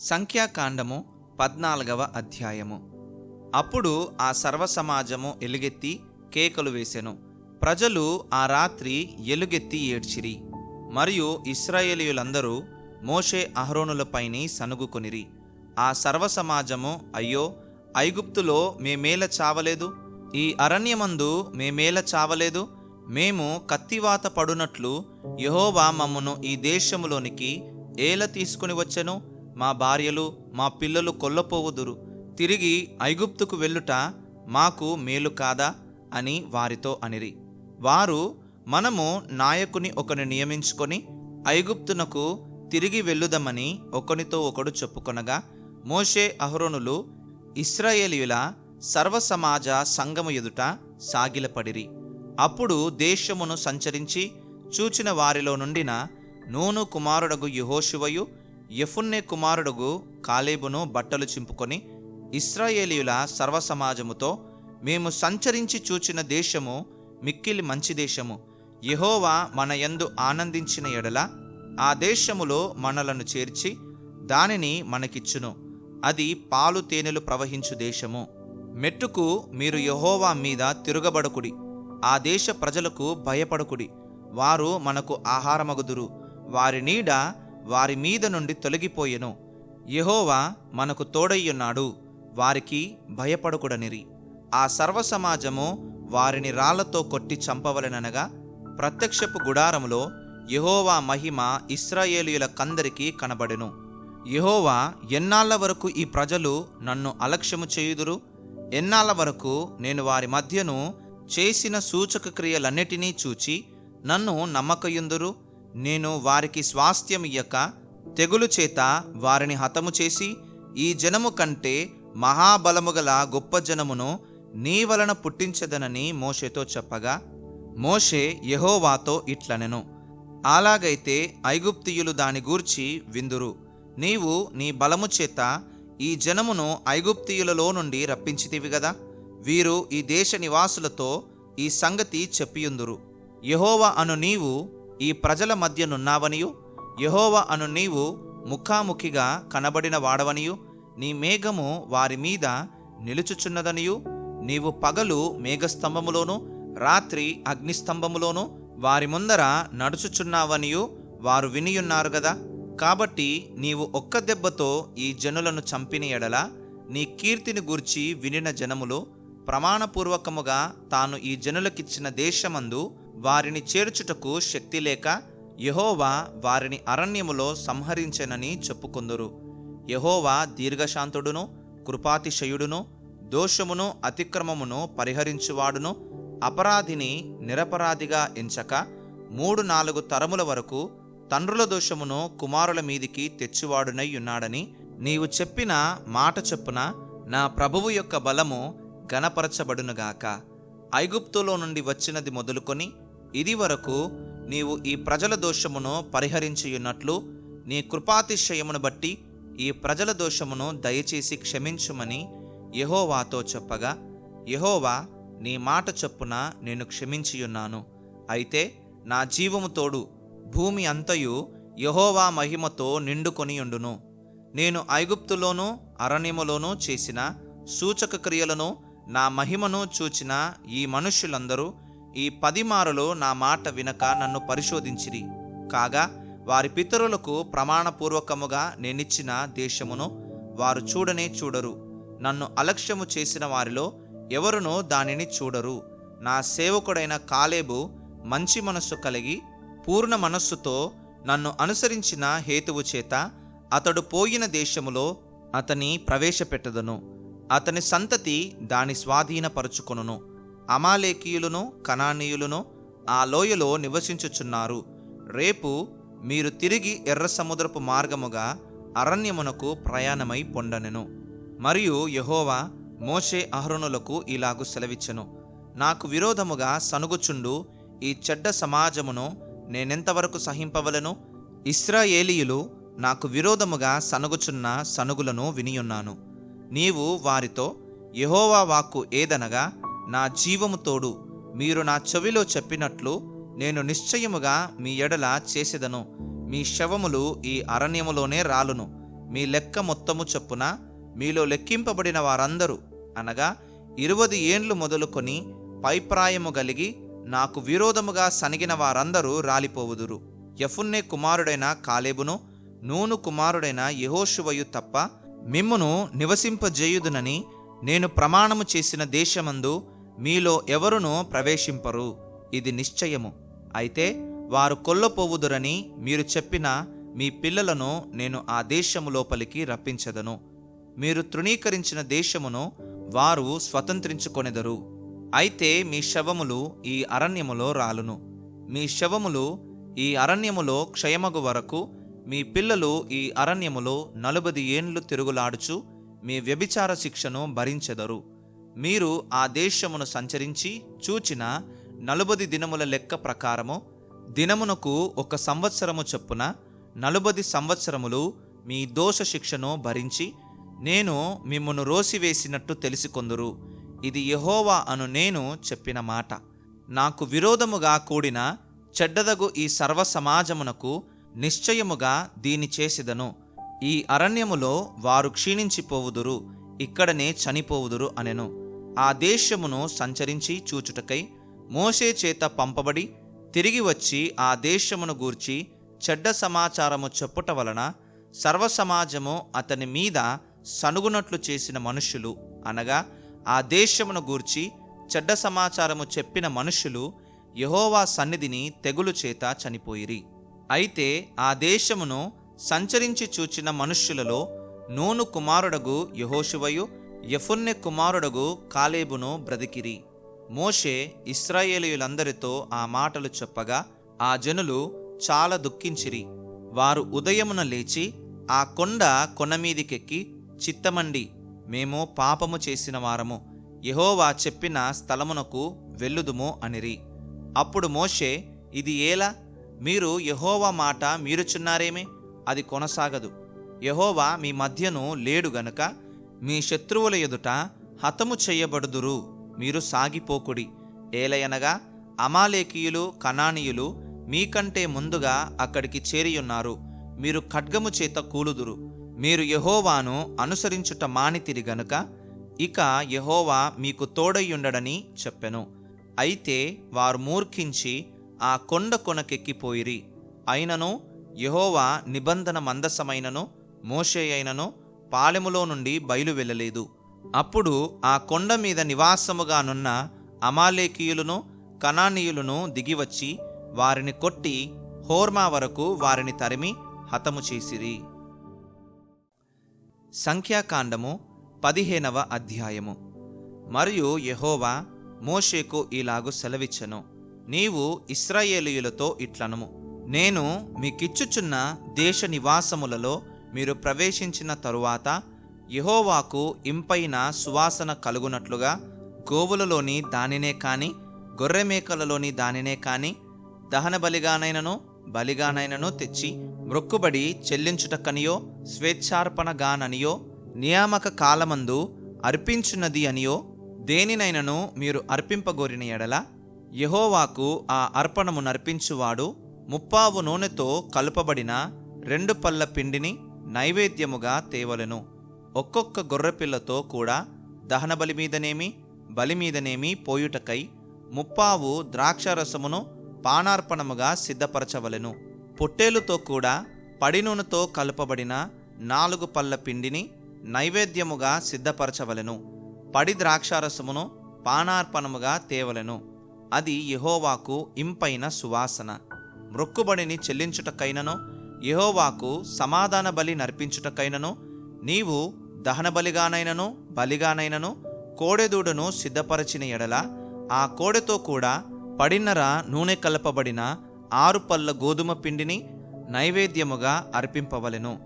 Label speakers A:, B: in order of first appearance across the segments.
A: సంఖ్యాకాండము పద్నాలుగవ అధ్యాయము. అప్పుడు ఆ సర్వసమాజము ఎలుగెత్తి కేకలు వేసెను. ప్రజలు ఆ రాత్రి ఎలుగెత్తి ఏడ్చిరి. మరియు ఇస్రాయేలీయులందరూ మోషే అహరోనులపైని సనుగుకొనిరి ఆ సర్వసమాజము అయ్యో ఐగుప్తులో మేమేల చావలేదు? ఈ అరణ్యమందు మేమేల చావలేదు? మేము కత్తివాత పడునట్లు యెహోవా మమ్మను ఈ దేశములోనికి ఏల తీసుకుని వచ్చెను? మా భార్యలు మా పిల్లలు కొల్లపోవుదురు. తిరిగి ఐగుప్తుకు వెళ్ళుట మాకు మేలు కాదా? అని వారితో అనిరి. వారు మనము నాయకుని ఒకని నియమించుకొని ఐగుప్తునకు తిరిగి వెళ్ళుదమని ఒకనితో ఒకడు చెప్పుకొనగా మోషే అహరోనులు ఇస్రాయేలీయుల సర్వసమాజ సంగము ఎదుట సాగిలపడిరి. అప్పుడు దేశమును సంచరించి చూచిన వారిలో నుండిన నూను కుమారుడగు యెహోషువయు యఫున్నే కుమారుడుగు కాలేబును బట్టలు చింపుకొని ఇస్రాయేలీయుల సర్వసమాజముతో మేము సంచరించి చూచిన దేశము మిక్కిలి మంచి దేశము. యహోవా మన యందు ఆనందించిన ఎడల ఆ దేశములో మనలను చేర్చి దానిని మనకిచ్చును. అది పాలు తేనెలు ప్రవహించు దేశము. మెట్టుకు మీరు యహోవా మీద తిరగబడుకుడి. ఆ దేశ ప్రజలకు భయపడకుడి. వారు మనకు ఆహారమగుదురు. వారి నీడ వారి మీద నుండి తొలగిపోయెను. యహోవా మనకు తోడయ్యున్నాడు వారికి భయపడకుడనిరి. ఆ సర్వ సమాజము వారిని రాళ్ళతో కొట్టి చంపవలెననగా ప్రత్యక్షపు గుడారములో యహోవా మహిమ ఇస్రాయేలీయుల కందరికి కనబడెను. యహోవా ఎన్నాళ్ళ వరకు ఈ ప్రజలు నన్ను అలక్ష్యము చేయుదురు? ఎన్నాళ్ళ వరకు నేను వారి మధ్యను చేసిన సూచక క్రియలన్నిటినీ చూచి నన్ను నమ్మకయుందురు? నేను వారికి స్వాస్థ్యం ఇయ్యక తెగులు చేత వారిని హతము చేసి ఈ జనము కంటే మహాబలము గల గొప్ప జనమును నీ వలన పుట్టించదనని మోషేతో చెప్పగా మోషే యహోవాతో ఇట్లనెను. అలాగైతే ఐగుప్తియులు దాని గూర్చి విందురు. నీవు నీ బలము చేత ఈ జనమును ఐగుప్తియులలో నుండి రప్పించితివి గదా? వీరు ఈ దేశ నివాసులతో ఈ సంగతి చెప్పియుందురు. యెహోవా అను నీవు ఈ ప్రజల మధ్యనున్నావనియు యహోవ అను నీవు ముఖాముఖిగా కనబడిన వాడవనియు? నీ మేఘము వారి మీద నిలుచుచున్నదనియు? నీవు పగలు మేఘస్తంభములోను రాత్రి అగ్నిస్తంభములోను వారి ముందర నడుచుచున్నావనియు వారు వినియున్నారు గదా? కాబట్టి నీవు ఒక్క దెబ్బతో ఈ జనులను చంపిన ఎడల నీ కీర్తిని గూర్చి వినిన జనములు ప్రమాణపూర్వకముగా తాను ఈ జనులకిచ్చిన దేశమందు వారిని చేర్చుటకు శక్తి లేక యహోవా వారిని అరణ్యములో సంహరించెనని చెప్పుకొందురు. యహోవా దీర్ఘశాంతుడును కృపాతిశయుడును దోషమును అతిక్రమమును పరిహరించువాడును. అపరాధిని నిరపరాధిగా ఎంచక మూడు నాలుగు తరముల వరకు తండ్రుల దోషమును కుమారుల మీదికి తెచ్చువాడునై ఉన్నాడని నీవు చెప్పిన మాట చెప్పున నా ప్రభువు యొక్క బలము గణపరచబడునుగాక ఐగుప్తులో నుండి వచ్చినది మొదలుకొని ఇది వరకు నీవు ఈ ప్రజల దోషమును పరిహరించియున్నట్లు నీ కృపాతిశయమును బట్టి ఈ ప్రజల దోషమును దయచేసి క్షమించుమని యహోవాతో చెప్పగా యహోవా నీ మాట చొప్పున నేను క్షమించియున్నాను. అయితే నా జీవము తోడు భూమి అంతయు యహోవా మహిమతో నిండుకొనియుండును. నేను ఐగుప్తులోనూ అరణ్యములోనూ చేసిన సూచక క్రియలను నా మహిమను చూచిన ఈ మనుష్యులందరూ ఈ పదిమారులు నా మాట వినక నన్ను పరిశోధించిరి. కాగా వారి పితరులకు ప్రమాణపూర్వకముగా నేనిచ్చిన దేశమును వారు చూడనే చూడరు. నన్ను అలక్ష్యము చేసిన వారిలో ఎవరునూ దానిని చూడరు. నా సేవకుడైన కాలేబు మంచి మనస్సు కలిగి పూర్ణ మనస్సుతో నన్ను అనుసరించిన హేతువు చేత అతడు పోయిన దేశములో అతని ప్రవేశపెట్టదను. అతని సంతతి దాని స్వాధీనపరుచుకొనును. అమాలేకీయులను కణానీయులను ఆ లోయలో నివసించుచున్నారు. రేపు మీరు తిరిగి ఎర్ర సముద్రపు మార్గముగా అరణ్యమునకు ప్రయాణమై పొండనెను. మరియు యహోవా మోషే అహరుణులకు ఇలాగు సెలవిచ్చెను. నాకు విరోధముగా సనుగుచుండు ఈ చెడ్డ సమాజమును నేనెంతవరకు సహింపవలను? ఇస్రాయేలీయులు నాకు విరోధముగా సనుగుచున్న సనుగులను వినియున్నాను. నీవు వారితో యహోవా వాక్కు ఏదనగా నా జీవము తోడు మీరు నా చెవిలో చెప్పినట్లు నేను నిశ్చయముగా మీ ఎడల చేసేదను. మీ శవములు ఈ అరణ్యములోనే రాలును. మీ లెక్క మొత్తము చొప్పున మీలో లెక్కింపబడిన వారందరూ అనగా ఇరువది ఏండ్లు మొదలుకొని పైప్రాయము కలిగి నాకు విరోధముగా సనిగిన వారందరూ రాలిపోవుదురు. యఫున్నే కుమారుడైన కాలేబును నూను కుమారుడైన యహోషువయు తప్ప మిమ్మును నివసింపజేయుదునని నేను ప్రమాణము చేసిన దేశమందు మీలో ఎవరునూ ప్రవేశింపరు. ఇది నిశ్చయము. అయితే వారు కొల్లపోవుదురని మీరు చెప్పిన మీ పిల్లలను నేను ఆ దేశము లోపలికి రప్పించదను. మీరు తృణీకరించిన దేశమును వారు స్వతంత్రించుకొనెదరు. అయితే మీ శవములు ఈ అరణ్యములో రాలును. మీ శవములు ఈ అరణ్యములో క్షయమగు వరకు మీ పిల్లలు ఈ అరణ్యములో నలుబది ఏండ్లు తిరుగులాడుచు మీ వ్యభిచార శిక్షను భరించెదరు. మీరు ఆ దేశమును సంచరించి చూచిన నలుబది దినముల లెక్క ప్రకారము దినమునకు ఒక సంవత్సరము చొప్పున నలుబది సంవత్సరములు మీ దోష శిక్షను భరించి నేను మిమ్మను రోసివేసినట్టు తెలిసికొందురు. ఇది యహోవా అను నేను చెప్పిన మాట. నాకు విరోధముగా కూడిన చెడ్డదగు ఈ సర్వ సమాజమునకు నిశ్చయముగా దీని చేసిదను. ఈ అరణ్యములో వారు క్షీణించిపోవుదురు. ఇక్కడనే చనిపోవుదురు అనెను. ఆ దేశమును సంచరించి చూచుటకై మోషే చేత పంపబడి తిరిగి వచ్చి ఆ దేశమును గూర్చి చెడ్డ సమాచారము చెప్పుట వలన సర్వసమాజము అతని మీద సనుగునట్లు చేసిన మనుష్యులు అనగా ఆ దేశమును గూర్చి చెడ్డ సమాచారము చెప్పిన మనుష్యులు యహోవా సన్నిధిని తెగులు చేత చనిపోయిరి. అయితే ఆ దేశమును సంచరించి చూచిన మనుష్యులలో నూను కుమారుడగు యెహోషువయు యఫున్నె కుమారుడగు కాలేబును బ్రతికిరి. మోషే ఇస్రాయేలీయులందరితో ఆ మాటలు చెప్పగా ఆ జనులు చాలా దుఃఖించిరి. వారు ఉదయమున లేచి ఆ కొండ కొనమీదికెక్కి చిత్తమండి మేము పాపము చేసిన వారము యహోవా చెప్పిన స్థలమునకు వెళ్ళుదుము అనిరి. అప్పుడు మోషే ఇది ఏలా మీరు యహోవా మాట మీరుచున్నారేమి? అది కొనసాగదు. యహోవా మీ మధ్యను లేడు గనుక మీ శత్రువుల ఎదుట హతము చెయ్యబడుదురు మీరు సాగిపోకుడి. ఏలయనగా అమాలేకీయులు కనానీయులు మీకంటే ముందుగా అక్కడికి చేరియున్నారు. మీరు ఖడ్గము చేత కూలుదురు. మీరు యహోవాను అనుసరించుట మానితిరి గనుక ఇక యహోవా మీకు తోడయ్యుండడని చెప్పెను. అయితే వారు మూర్ఖించి ఆ కొండ కొనకెక్కిపోయిరి. అయినను యహోవా నిబంధన మందసమైనను మోషే అయినను పాలెములో నుండి బయలు వెళ్ళలేదు. అప్పుడు ఆ కొండ మీద నివాసముగానున్న అమాలేకీయులను కనానీయులను దిగివచ్చి వారిని కొట్టి హోర్మా వరకు వారిని తరిమి హతము చేసిరి. సంఖ్యాకాండము పదిహేనవ అధ్యాయము. మరియు యహోవా మోషేకు ఇలాగు సెలవిచ్చెను. నీవు ఇస్రాయేలీయులతో ఇట్లనము. నేను మీకిచ్చుచున్న దేశ నివాసములలో మీరు ప్రవేశించిన తరువాత యహోవాకు ఇంపైన సువాసన కలుగునట్లుగా గోవులలోని దానినే కానీ గొర్రెమేకలలోని దానినే కానీ దహన బలిగానైనను బలిగానైనను తెచ్చి మ్రొక్కుబడి చెల్లించుటకనియో స్వేచ్ఛార్పణగాననియో నియామక కాలమందు అర్పించున్నది అనియో దేనినైనను మీరు అర్పింపగోరిన ఎడల యహోవాకు ఆ అర్పణము నర్పించువాడు ముప్పావు నూనెతో కలుపబడిన రెండు పళ్ళ పిండిని నైవేద్యముగా తేవలెను. ఒక్కొక్క గొర్రెపిల్లతో కూడా దహనబలి మీదనేమి బలి మీదనేమి పోయుటకై ముప్పావు ద్రాక్షరసమును పానార్పణముగా సిద్ధపరచవలెను. పొట్టేలుతో కూడా పడినూనెతో కలపబడిన కలుపబడిన నాలుగు పళ్ళ పిండిని నైవేద్యముగా సిద్ధపరచవలెను. పడి ద్రాక్షారసమును పానార్పణముగా తేవలెను. అది యెహోవాకు ఇంపైన సువాసన. మృక్కుబడిని చెల్లించుటకైనను యహోవాకు సమాధాన బలి నర్పించుటకైనను నీవు దహన బలిగానైనను బలిగానైనను కోడెదూడను సిద్ధపరచిన ఎడల ఆ కోడెతో కూడా పడిన్నర నూనె కలపబడిన ఆరు పళ్ళ గోధుమ పిండిని నైవేద్యముగా అర్పింపవలెను.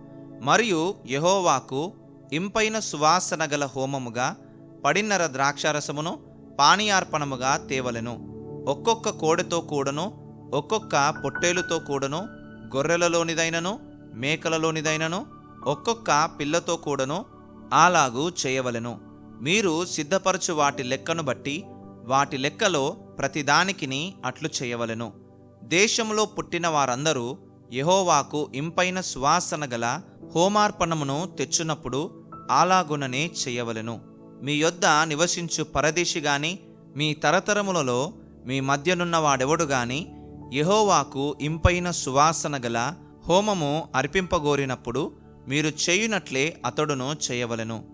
A: మరియు యహోవాకు ఇంపైన సువాసన గల హోమముగా పడిన్నర ద్రాక్షారసమును పానీయార్పణముగా తేవలెను. ఒక్కొక్క కోడెతో కూడను ఒక్కొక్క పొట్టేలుతో కూడను గొర్రెలలోనిదైనను మేకలలోనిదైనను ఒక్కొక్క పిల్లతో కూడను అలాగూ చేయవలెను. మీరు సిద్ధపరచు వాటి లెక్కను బట్టి వాటి లెక్కలో ప్రతిదానికిని అట్లు చేయవలెను. దేశంలో పుట్టిన వారందరూ యహోవాకు ఇంపైన సువాసన గల హోమార్పణమును తెచ్చునప్పుడు అలాగుననే చేయవలెను. మీ యొద్ద నివసించు పరదేశి గాని మీ తరతరములలో మీ మధ్యనున్న వాడెవడు గాని యహోవాకు ఇంపైన సువాసన గల హోమము అర్పింపగోరినప్పుడు మీరు చేయునట్లే అతడును చేయవలను.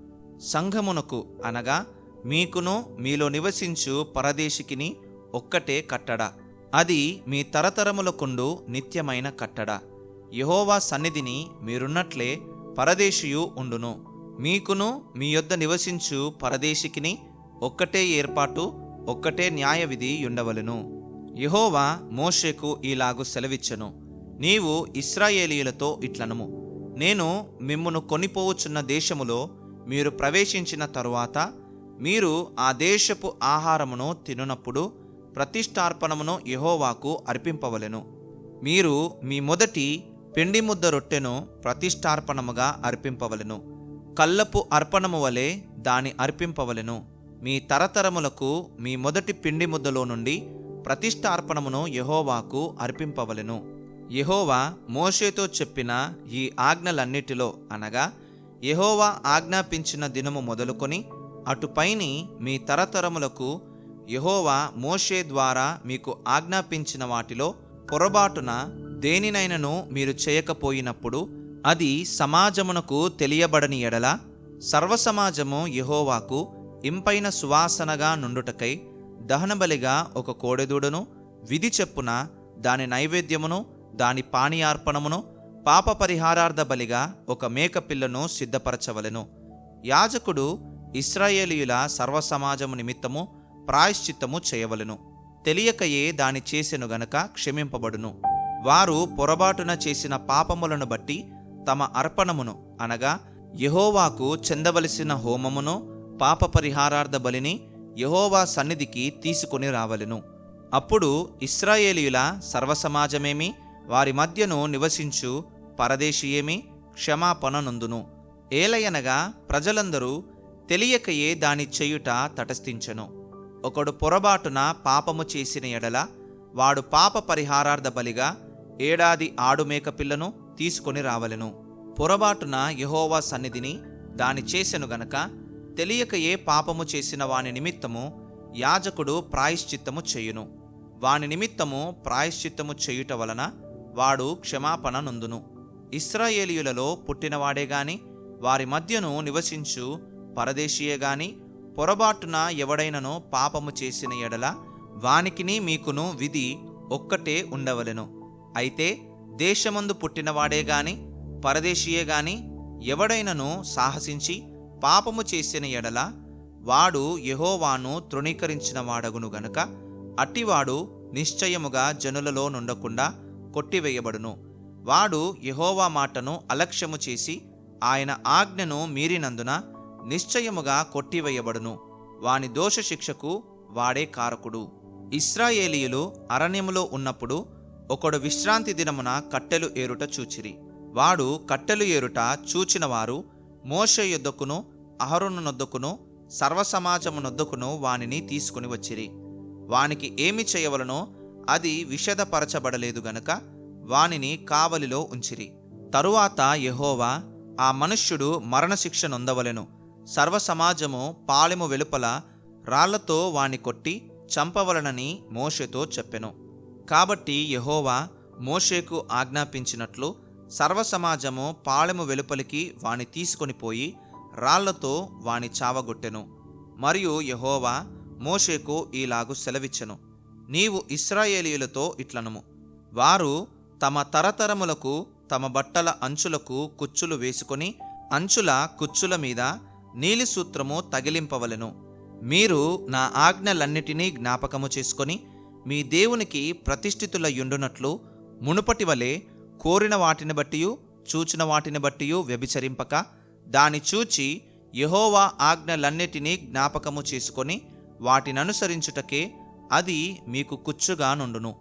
A: సంఘమునకు అనగా మీకును మీలో నివసించు పరదేశికిని ఒక్కటే కట్టడ. అది మీ తరతరములకుండు నిత్యమైన కట్టడ. యహోవా సన్నిధిని మీరున్నట్లే పరదేశియు ఉండును. మీకును మీ యొద్ద నివసించు పరదేశికిని ఒక్కటే ఏర్పాటు ఒక్కటే న్యాయవిధి ఉండవలను యహోవా మోషేకు ఈలాగు సెలవిచ్చను. నీవు ఇస్రాయేలీయులతో ఇట్లనము. నేను మిమ్మును కొనిపోవచ్చున్న దేశములో మీరు ప్రవేశించిన తరువాత మీరు ఆ దేశపు ఆహారమును తినునప్పుడు ప్రతిష్టార్పణమును యహోవాకు అర్పింపవలెను. మీరు మీ మొదటి పిండి ముద్ద రొట్టెను ప్రతిష్టార్పణముగా అర్పింపవలెను. కళ్ళపు అర్పణము వలె దాని అర్పింపవలెను. మీ తరతరములకు మీ మొదటి పిండి ముద్దలో నుండి ప్రతిష్టార్పణమును యహోవాకు అర్పింపవలెను. యహోవా మోషేతో చెప్పిన ఈ ఆజ్ఞలన్నిటిలో అనగా యహోవా ఆజ్ఞాపించిన దినము మొదలుకొని అటుపైని మీ తరతరములకు యహోవా మోషే ద్వారా మీకు ఆజ్ఞాపించిన వాటిలో పొరబాటున దేనినైనను మీరు చేయకపోయినప్పుడు అది సమాజమునకు తెలియబడని ఎడల సర్వసమాజము యహోవాకు ఇంపైన సువాసనగా నుండుటకై దహనబలిగా ఒక కోడెదూడను విధి చెప్పున దాని నైవేద్యమును దాని పానీయార్పణమును పాప పరిహారార్థ బలిగా ఒక మేకపిల్లను సిద్ధపరచవలెను. యాజకుడు ఇస్రాయేలీయుల సర్వసమాజము నిమిత్తము ప్రాయశ్చిత్తము చేయవలెను. తెలియకయే దాని చేసెను గనక క్షమింపబడును. వారు పొరబాటున చేసిన పాపములను బట్టి తమ అర్పణమును అనగా యహోవాకు చెందవలసిన హోమమును పాప పరిహారార్థ బలిని యహోవా సన్నిధికి తీసుకొని రావలెను. అప్పుడు ఇస్రాయేలీయుల సర్వసమాజమేమి? వారి మధ్యను నివసించు పరదేశీయేమి? క్షమాపణనుందును. ఏలయనగా ప్రజలందరూ తెలియకయే దాని చేయుట తటస్థించెను. ఒకడు పొరబాటున పాపము చేసిన ఎడల వాడు పాప పరిహారార్థ బలిగా ఏడాది ఆడుమేక పిల్లను తీసుకొని రావలెను. పొరబాటున యహోవా సన్నిధిని దాని చేసెను గనక తెలియక ఏ పాపము చేసిన వాని నిమిత్తము యాజకుడు ప్రాయశ్చిత్తము చేయును. వాని నిమిత్తము ప్రాయశ్చిత్తము చేయుట వలన వాడు క్షమాపణ నందును. ఇస్రాయేలీయులలో పుట్టినవాడే గాని వారి మధ్యను నివసించు పరదేశీయే గాని పొరబాటున ఎవడైనను పాపము చేసిన ఎడల వానికిని మీకును విధి ఒక్కటే ఉండవలెను. అయితే దేశమందు పుట్టినవాడే గాని పరదేశీయే గాని ఎవడైనను సాహసించి పాపము చేసిన ఎడల వాడు యహోవాను తృణీకరించిన వాడగును గనుక అట్టివాడు నిశ్చయముగా జనులలో నుండకుండా కొట్టివేయబడును. వాడు యహోవా మాటను అలక్ష్యము చేసి ఆయన ఆజ్ఞను మీరినందున నిశ్చయముగా కొట్టివేయబడును. వాని దోష శిక్షకు వాడే కారకుడు. ఇస్రాయేలీయులు అరణ్యములో ఉన్నప్పుడు ఒకడు విశ్రాంతి దినమున కట్టెలు ఏరుట చూచిరి. వాడు కట్టెలు ఏరుట చూచినవారు మోష యొద్దకును అహరోను నొద్దకును సర్వసమాజమునొద్దకును వానిని తీసుకుని వచ్చిరి. వానికి ఏమి చేయవలనో అది విషదపరచబడలేదు గనుక వానిని కావలిలో ఉంచిరి. తరువాత యహోవా ఆ మనుష్యుడు మరణశిక్ష నొందవలెను. సర్వసమాజము పాలెము వెలుపల రాళ్ళతో వాని కొట్టి చంపవలనని మోషేతో చెప్పెను. కాబట్టి యహోవా మోషేకు ఆజ్ఞాపించినట్లు సర్వసమాజము పాళెము వెలుపలికి వాణ్ణి తీసుకొని పోయి రాళ్ళతో వాని చావగొట్టెను. మరియు యహోవా మోషేకు ఈలాగు సెలవిచ్చెను. నీవు ఇస్రాయేలీయులతో ఇట్లనము. వారు తమ తరతరములకు తమ బట్టల అంచులకు కుచ్చులు వేసుకొని అంచుల కుచ్చుల మీద నీలిసూత్రము తగిలింపవలెను. మీరు నా ఆజ్ఞలన్నిటినీ జ్ఞాపకము చేసుకొని మీ దేవునికి ప్రతిష్ఠితులయ్యుండునట్లు మునుపటి వలె కోరిన వాటిని బట్టి చూచిన వాటిని బట్టి వ్యభిచరింపక దాని చూచి యహోవా ఆజ్ఞలన్నిటినీ జ్ఞాపకము చేసుకొని వాటిననుసరించుటకే అది మీకు కుచ్చుగా నుండును.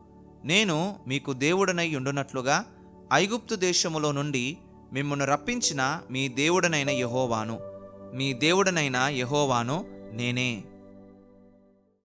A: నేను మీకు దేవుడనై ఉండునట్లుగా ఐగుప్తు దేశములో నుండి మిమ్మను రప్పించిన మీ దేవుడనైన యహోవాను మీ దేవుడనైన యహోవాను నేనే.